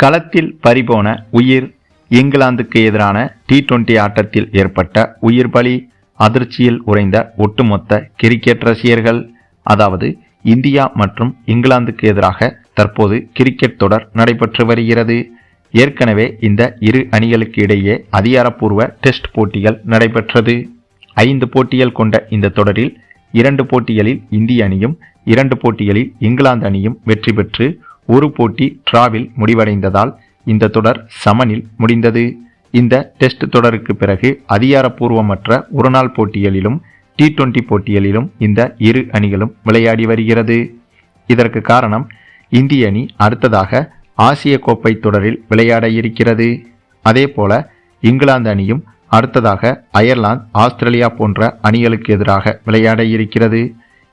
களத்தில் பறிபோன உயிர் இங்கிலாந்துக்கு எதிரான டி டுவெண்டி ஆட்டத்தில் ஏற்பட்ட உயிர் பலி அதிர்ச்சியில் உறைந்த ஒட்டுமொத்த கிரிக்கெட் ரசிகர்கள் அதாவது இந்தியா மற்றும் இங்கிலாந்துக்கு எதிராக தற்போது கிரிக்கெட் தொடர் நடைபெற்று வருகிறது. ஏற்கனவே இந்த இரு அணிகளுக்கு இடையே அதிகாரப்பூர்வ டெஸ்ட் போட்டிகள் நடைபெற்றது. ஐந்து போட்டிகள் கொண்ட இந்த தொடரில் இரண்டு போட்டிகளில் இந்திய அணியும் இரண்டு போட்டிகளில் இங்கிலாந்து அணியும் வெற்றி பெற்று ஒரு போட்டி டிராவில் முடிவடைந்ததால் இந்த தொடர் சமனில் முடிந்தது. இந்த டெஸ்ட் தொடருக்கு பிறகு அதிகாரப்பூர்வமற்ற ஒருநாள் போட்டிகளிலும் டி டுவெண்டி போட்டிகளிலும் இந்த இரு அணிகளும் விளையாடி வருகிறது. இதற்கு காரணம் இந்திய அணி அடுத்ததாக ஆசிய கோப்பை தொடரில் விளையாட இருக்கிறது. அதேபோல இங்கிலாந்து அணியும் அடுத்ததாக அயர்லாந்து ஆஸ்திரேலியா போன்ற அணிகளுக்கு எதிராக விளையாட இருக்கிறது.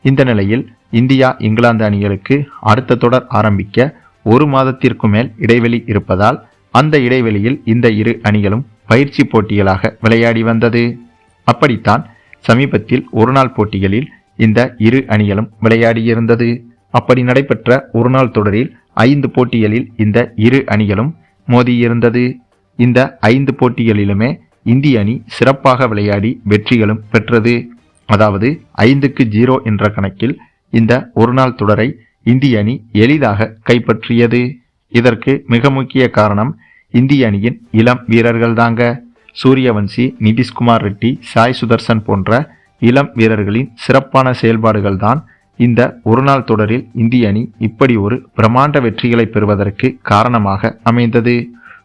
இந்த நிலையில் இந்தியா இங்கிலாந்து அணிகளுக்கு அடுத்த தொடர் ஆரம்பிக்க ஒரு மாதத்திற்கு மேல் இடைவெளி இருப்பதால் அந்த இடைவெளியில் இந்த இரு அணிகளும் பயிற்சி போட்டிகளாக விளையாடி வந்தது. அப்படித்தான் சமீபத்தில் ஒருநாள் போட்டிகளில் இந்த இரு அணிகளும் விளையாடியிருந்தது அப்படி நடைபெற்ற ஒருநாள் தொடரில் ஐந்து போட்டிகளில் இந்த இரு அணிகளும் மோதியிருந்தது இந்த ஐந்து போட்டிகளிலுமே இந்திய அணி சிறப்பாக விளையாடி வெற்றிகளும் பெற்றது. அதாவது ஐந்துக்கு ஜீரோ என்ற கணக்கில் இந்த ஒருநாள் தொடரை இந்திய அணி எளிதாக கைப்பற்றியது. இதற்கு மிக முக்கிய காரணம் இந்திய அணியின் இளம் வீரர்கள் தாங்க சூரியவன்சி நிதிஷ்குமார் ரெட்டி சாய் சுதர்சன் போன்ற இளம் வீரர்களின் சிறப்பான செயல்பாடுகள் தான் இந்த ஒருநாள் தொடரில் இந்திய அணி இப்படி ஒரு பிரம்மாண்ட வெற்றிகளை பெறுவதற்கு காரணமாக அமைந்தது.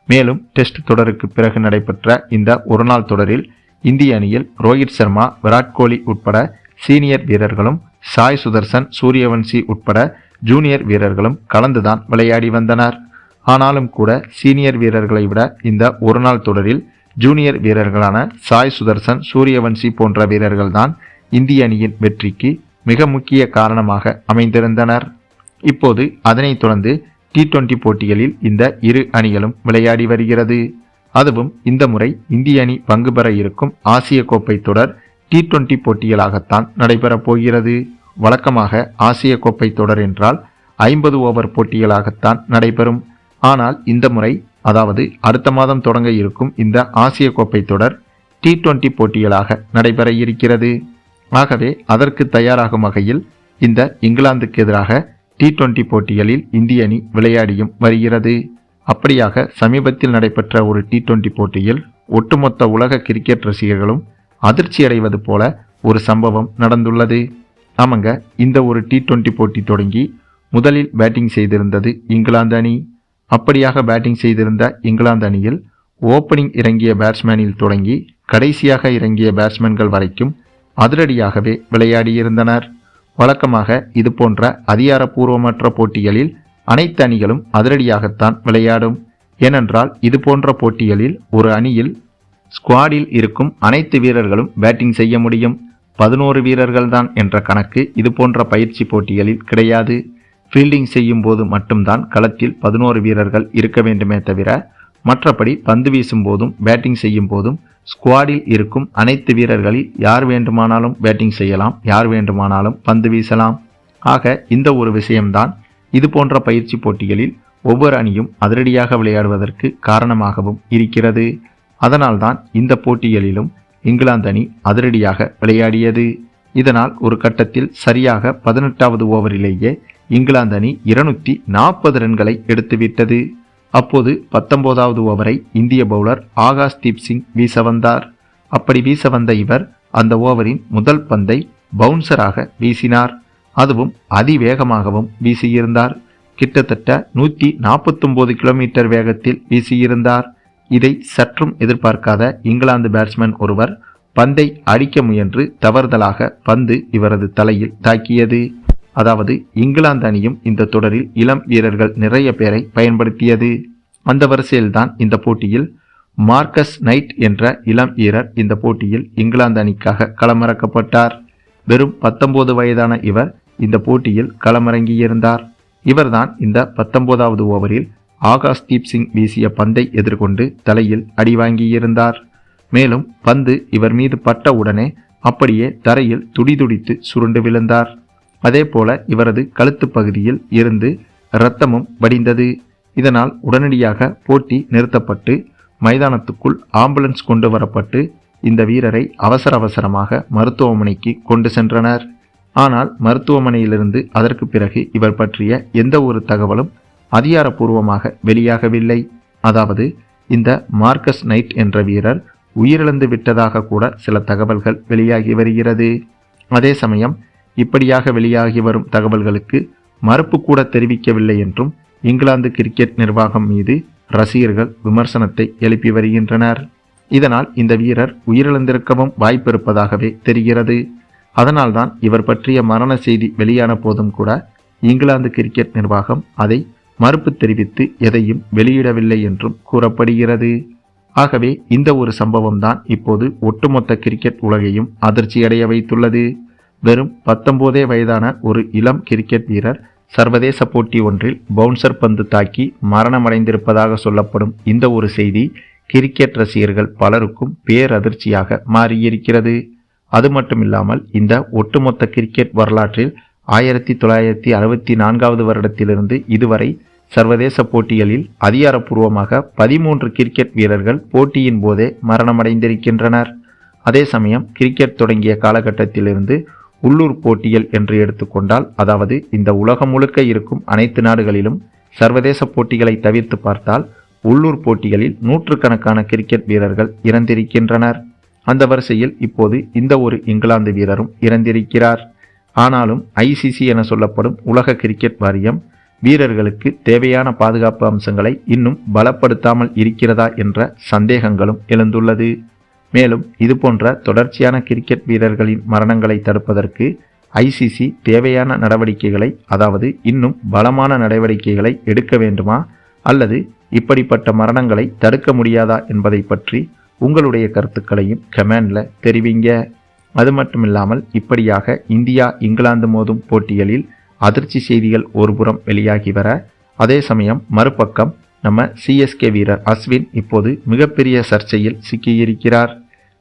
மேலும் டெஸ்ட் தொடருக்கு பிறகு நடைபெற்ற இந்த ஒருநாள் தொடரில் இந்திய அணியில் ரோஹித் சர்மா விராட் கோலி உட்பட சீனியர் வீரர்களும் சாய் சுதர்சன் சூரியவன்சி உட்பட ஜூனியர் வீரர்களும் கலந்துதான் விளையாடி வந்தனர். ஆனாலும் கூட சீனியர் வீரர்களை விட இந்த ஒருநாள் தொடரில் ஜூனியர் வீரர்களான சாய் சுதர்சன் சூரியவன்சி போன்ற வீரர்கள்தான் இந்திய அணியின் வெற்றிக்கு மிக முக்கிய காரணமாக அமைந்திருந்தனர். இப்போது அதனைத் தொடர்ந்து டி டுவெண்டி போட்டிகளில் இந்த இரு அணிகளும் விளையாடி வருகிறது. அதுவும் இந்த முறை இந்திய அணி பங்கு பெற இருக்கும் ஆசிய கோப்பை தொடர் டி டுவெண்டி போட்டிகளாகத்தான் நடைபெறப் போகிறது. வழக்கமாக ஆசிய கோப்பை தொடர் என்றால் ஐம்பது ஓவர் போட்டிகளாகத்தான் நடைபெறும். ஆனால் இந்த முறை அதாவது அடுத்த மாதம் தொடங்க இருக்கும் இந்த ஆசிய கோப்பை தொடர் டி டுவெண்டி போட்டிகளாக நடைபெற இருக்கிறது. ஆகவே அதற்கு தயாராகும் வகையில் இந்த இங்கிலாந்துக்கு எதிராக டி டுவெண்டி போட்டிகளில் இந்திய அணி விளையாடியும் வருகிறது. அப்படியாக சமீபத்தில் நடைபெற்ற ஒரு டி டுவெண்டி போட்டியில் ஒட்டுமொத்த உலக கிரிக்கெட் ரசிகர்களும் அதிர்ச்சியடைவது போல ஒரு சம்பவம் நடந்துள்ளது. ஆமாங்க இந்த ஒரு டி டுவெண்டி போட்டி தொடங்கி முதலில் பேட்டிங் செய்திருந்தது இங்கிலாந்து அணி. அப்படியாக பேட்டிங் செய்திருந்த இங்கிலாந்து அணியில் ஓப்பனிங் இறங்கிய பேட்ஸ்மேனில் தொடங்கி கடைசியாக இறங்கிய பேட்ஸ்மேன்கள் வரைக்கும் அதிரடியாகவே விளையாடியிருந்தனர். வழக்கமாக இது போன்ற அதிகாரப்பூர்வமற்ற போட்டிகளில் அனைத்து அணிகளும் அதிரடியாகத்தான் விளையாடும். ஏனென்றால் இது போன்ற போட்டிகளில் ஒரு அணியில் ஸ்குவாடில் இருக்கும் அனைத்து வீரர்களும் பேட்டிங் செய்ய முடியும். பதினோரு வீரர்கள்தான் என்ற கணக்கு இது போன்ற பயிற்சி போட்டிகளில் கிடையாது. ஃபீல்டிங் செய்யும் போது மட்டும்தான் களத்தில் பதினோரு வீரர்கள் இருக்க வேண்டுமே தவிர மற்றபடி பந்து வீசும் போதும் பேட்டிங் செய்யும் போதும் ஸ்குவாடில் இருக்கும் அனைத்து வீரர்களில் யார் வேண்டுமானாலும் பேட்டிங் செய்யலாம் யார் வேண்டுமானாலும் பந்து வீசலாம். ஆக இந்த ஒரு விஷயம்தான் இது போன்ற பயிற்சி போட்டிகளில் ஒவ்வொரு அணியும் அதிரடியாக விளையாடுவதற்கு காரணமாகவும் இருக்கிறது. அதனால்தான் இந்த போட்டிகளிலும் இங்கிலாந்து அணி அதிரடியாக விளையாடியது. இதனால் ஒரு கட்டத்தில் சரியாக பதினெட்டாவது ஓவரிலேயே இங்கிலாந்து அணி இருநூத்தி நாற்பது ரன்களை எடுத்துவிட்டது. அப்போது பத்தொன்பதாவது ஓவரை இந்திய பவுலர் ஆகாஷ் தீப் சிங் வீச வந்தார். அப்படி வீச வந்த இவர் அந்த ஓவரின் முதல் பந்தை பவுன்சராக வீசினார். அதுவும் அதிவேகமாகவும் வீசியிருந்தார். கிட்டத்தட்ட நூற்றி நாற்பத்தொம்போது கிலோமீட்டர் வேகத்தில் வீசியிருந்தார். இதை சற்றும் எதிர்பார்க்காத இங்கிலாந்து பேட்ஸ்மேன் ஒருவர் பந்தை அடிக்க முயன்று தவறுதலாக பந்து இவரது தலையில் தாக்கியது. அதாவது இங்கிலாந்து அணியும் இந்த தொடரில் இளம் வீரர்கள் நிறைய பேரை பயன்படுத்தியது. அந்த வரிசையில்தான் இந்த போட்டியில் மார்க்கஸ் நைட் என்ற இளம் வீரர் இந்த போட்டியில் இங்கிலாந்து அணிக்காக களமிறக்கப்பட்டார். வெறும் பத்தொன்பது வயதான இவர் இந்த போட்டியில் களமிறங்கியிருந்தார் இவர்தான் இந்த பத்தொன்பதாவது ஓவரில் ஆகாஷ் தீப் சிங் வீசிய பந்தை எதிர்கொண்டு தலையில் அடி வாங்கியிருந்தார். மேலும் பந்து இவர் மீது பட்ட உடனே அப்படியே தரையில் துடிதுடித்து சுருண்டு விழுந்தார். அதேபோல இவரது கழுத்து பகுதியில் இருந்து இரத்தமும் வடிந்தது. இதனால் உடனடியாக போட்டி நிறுத்தப்பட்டு மைதானத்துக்குள் ஆம்புலன்ஸ் கொண்டு வரப்பட்டு இந்த வீரரை அவசர அவசரமாக மருத்துவமனைக்கு கொண்டு சென்றனர். ஆனால் மருத்துவமனையிலிருந்து அதற்கு பிறகு இவர் பற்றிய எந்த ஒரு தகவலும் அதிகாரப்பூர்வமாக வெளியாகவில்லை. அதாவது இந்த மார்க்கஸ் நைட் என்ற வீரர் உயிரிழந்து விட்டதாக கூட சில தகவல்கள் வெளியாகி வருகிறது. அதே சமயம் இப்படியாக வெளியாகி வரும் தகவல்களுக்கு மறுப்பு கூட தெரிவிக்கவில்லை என்றும் இங்கிலாந்து கிரிக்கெட் நிர்வாகம் மீது ரசிகர்கள் விமர்சனத்தை எழுப்பி வருகின்றனர். இதனால் இந்த வீரர் உயிரிழந்திருக்கவும் வாய்ப்பிருப்பதாகவே தெரிகிறது. அதனால்தான் இவர் பற்றிய மரண செய்தி வெளியான போதும் கூட இங்கிலாந்து கிரிக்கெட் நிர்வாகம் அதை மறுப்பு தெரிவித்து எதையும் வெளியிடவில்லை என்றும் கூறப்படுகிறது. ஆகவே இந்த ஒரு சம்பவம் தான் இப்போது ஒட்டுமொத்த கிரிக்கெட் உலகையும் அதிர்ச்சியடைய வைத்துள்ளது. வெறும் பத்தொன்பதே வயதான ஒரு இளம் கிரிக்கெட் வீரர் சர்வதேச போட்டி ஒன்றில் பவுன்சர் பந்து தாக்கி மரணமடைந்திருப்பதாக சொல்லப்படும் இந்த ஒரு செய்தி கிரிக்கெட் ரசிகர்கள் பலருக்கும் பேரதிர்ச்சியாக மாறியிருக்கிறது. அது மட்டுமில்லாமல் இந்த ஒட்டுமொத்த கிரிக்கெட் வரலாற்றில் ஆயிரத்தி தொள்ளாயிரத்தி அறுபத்தி நான்காவது வருடத்திலிருந்து இதுவரை சர்வதேச போட்டிகளில் அதிகாரப்பூர்வமாக பதிமூன்று கிரிக்கெட் வீரர்கள் போட்டியின் போதே மரணமடைந்திருக்கின்றனர். அதே சமயம் கிரிக்கெட் தொடங்கிய காலகட்டத்திலிருந்து உள்ளூர் போட்டிகள் என்று எடுத்துக்கொண்டால் அதாவது இந்த உலகம் முழுக்க இருக்கும் அனைத்து நாடுகளிலும் சர்வதேச போட்டிகளை தவிர்த்து பார்த்தால் உள்ளூர் போட்டிகளில் நூற்றுக்கணக்கான கிரிக்கெட் வீரர்கள் இறந்திருக்கின்றனர். அந்த வரிசையில் இப்போது இந்த ஒரு இங்கிலாந்து வீரரும் இறந்திருக்கிறார். ஆனாலும் ஐசிசி என சொல்லப்படும் உலக கிரிக்கெட் வாரியம் வீரர்களுக்கு தேவையான பாதுகாப்பு அம்சங்களை இன்னும் பலப்படுத்தாமல் இருக்கிறதா என்ற சந்தேகங்களும் எழுந்துள்ளது. மேலும் இதுபோன்ற தொடர்ச்சியான கிரிக்கெட் வீரர்களின் மரணங்களை தடுப்பதற்கு ஐசிசி தேவையான நடவடிக்கைகளை அதாவது இன்னும் பலமான நடவடிக்கைகளை எடுக்க வேண்டுமா அல்லது இப்படிப்பட்ட மரணங்களை தடுக்க முடியாதா என்பதை பற்றி உங்களுடைய கருத்துக்களையும் கமெண்டில் தெரிவிங்க. அது மட்டும் இல்லாமல் இப்படியாக இந்தியா இங்கிலாந்து மோதும் போட்டிகளில் அதிர்ச்சி செய்திகள் ஒருபுறம் வெளியாகி வர அதே சமயம் மறுபக்கம் நம்ம சிஎஸ்கே வீரர் அஸ்வின் இப்போது மிகப்பெரிய சர்ச்சையில் சிக்கியிருக்கிறார்.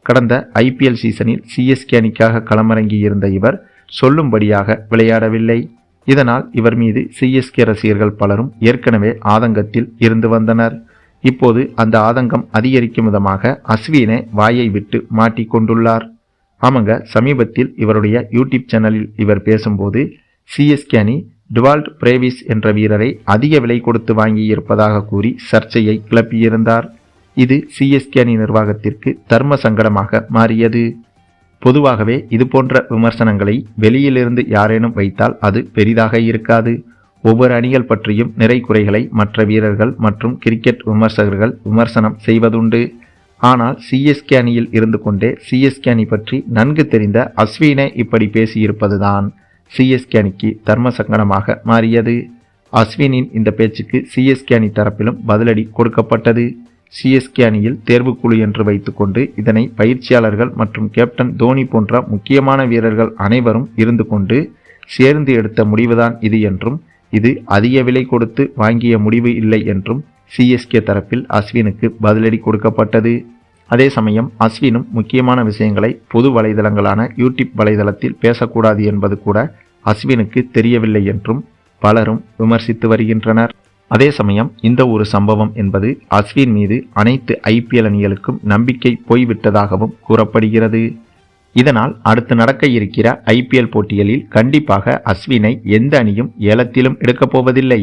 கடந்த ஐபிஎல் சீசனில் சிஎஸ்கே அணிக்காக களமிறங்கியிருந்த இவர் சொல்லும்படியாக விளையாடவில்லை. இதனால் இவர் மீது சிஎஸ்கே ரசிகர்கள் பலரும் ஏற்கனவே ஆதங்கத்தில் இருந்து வந்தனர். இப்போது அந்த ஆதங்கம் அதிகரிக்கும் விதமாக அஸ்வினை வாயை விட்டு மாட்டிக்கொண்டுள்ளார். ஆமாங்க சமீபத்தில் இவருடைய யூடியூப் சேனலில் இவர் பேசும்போது சிஎஸ்கே அணி டுவால்ட் பிரேவிஸ் என்ற வீரரை அதிக விலை கொடுத்து வாங்கியிருப்பதாக கூறி சர்ச்சையை கிளப்பியிருந்தார். இது சிஎஸ்கே அணி நிர்வாகத்திற்கு தர்ம சங்கடமாக மாறியது. பொதுவாகவே இதுபோன்ற விமர்சனங்களை வெளியிலிருந்து யாரேனும் வைத்தால் அது பெரிதாக இருக்காது. ஒவ்வொரு அணிகள் பற்றியும் நிறை குறைகளை மற்ற வீரர்கள் மற்றும் கிரிக்கெட் விமர்சகர்கள் விமர்சனம் செய்வதுண்டு. ஆனால் சிஎஸ்கே அணியில் இருந்து கொண்டே சிஎஸ்கே அணி பற்றி நன்கு தெரிந்த அஸ்வினே இப்படி பேசியிருப்பதுதான். சிஎஸ்கே அணிக்கு தர்ம சங்கடமாக மாறியது. அஸ்வினின் இந்த பேச்சுக்கு சிஎஸ்கே அணி தரப்பிலும் பதிலடி கொடுக்கப்பட்டது. சிஎஸ்கே அணியில் தேர்வுக்குழு என்று வைத்துக்கொண்டு இதனை பயிற்சியாளர்கள் மற்றும் கேப்டன் தோனி போன்ற முக்கியமான வீரர்கள் அனைவரும் இருந்து கொண்டு சேர்ந்து எடுத்த முடிவுதான் இது என்றும் இது அதிக விலை கொடுத்து வாங்கிய முடிவு இல்லை என்றும் சிஎஸ்கே தரப்பில் அஸ்வினுக்கு பதிலடி கொடுக்கப்பட்டது. அதே சமயம் அஸ்வினும் முக்கியமான விஷயங்களை பொது வலைதளங்களான யூடியூப் வலைதளத்தில் பேசக்கூடாது என்பது கூட அஸ்வினுக்கு தெரியவில்லை என்றும் பலரும் விமர்சித்து வருகின்றனர். அதே சமயம் இந்த ஒரு சம்பவம் என்பது அஸ்வின் மீது அனைத்து ஐபிஎல் அணிகளுக்கும் நம்பிக்கை போய்விட்டதாகவும் கூறப்படுகிறது. இதனால் அடுத்து நடக்க இருக்கிற ஐபிஎல் போட்டிகளில் கண்டிப்பாக அஸ்வினை எந்த அணியும் ஏலத்திலும் எடுக்கப் போவதில்லை.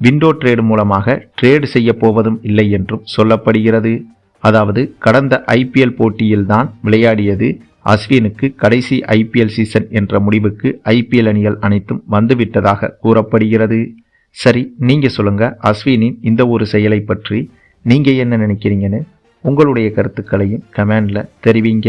விண்டோ ட்ரேடு மூலமாக ட்ரேடு செய்ய போவதும் இல்லை என்றும் சொல்லப்படுகிறது. அதாவது கடந்த ஐபிஎல் போட்டியில்தான் விளையாடியது அஸ்வினுக்கு கடைசி ஐபிஎல் சீசன் என்ற முடிவுக்கு ஐபிஎல் அணிகள் அனைத்தும் வந்துவிட்டதாக கூறப்படுகிறது. சரி நீங்க சொல்லுங்க அஸ்வினின் இந்த ஒரு செயலை பற்றி நீங்க என்ன நினைக்கிறீங்கன்னு உங்களுடைய கருத்துக்களையும் கமெண்ட்ல தெரிவிங்க.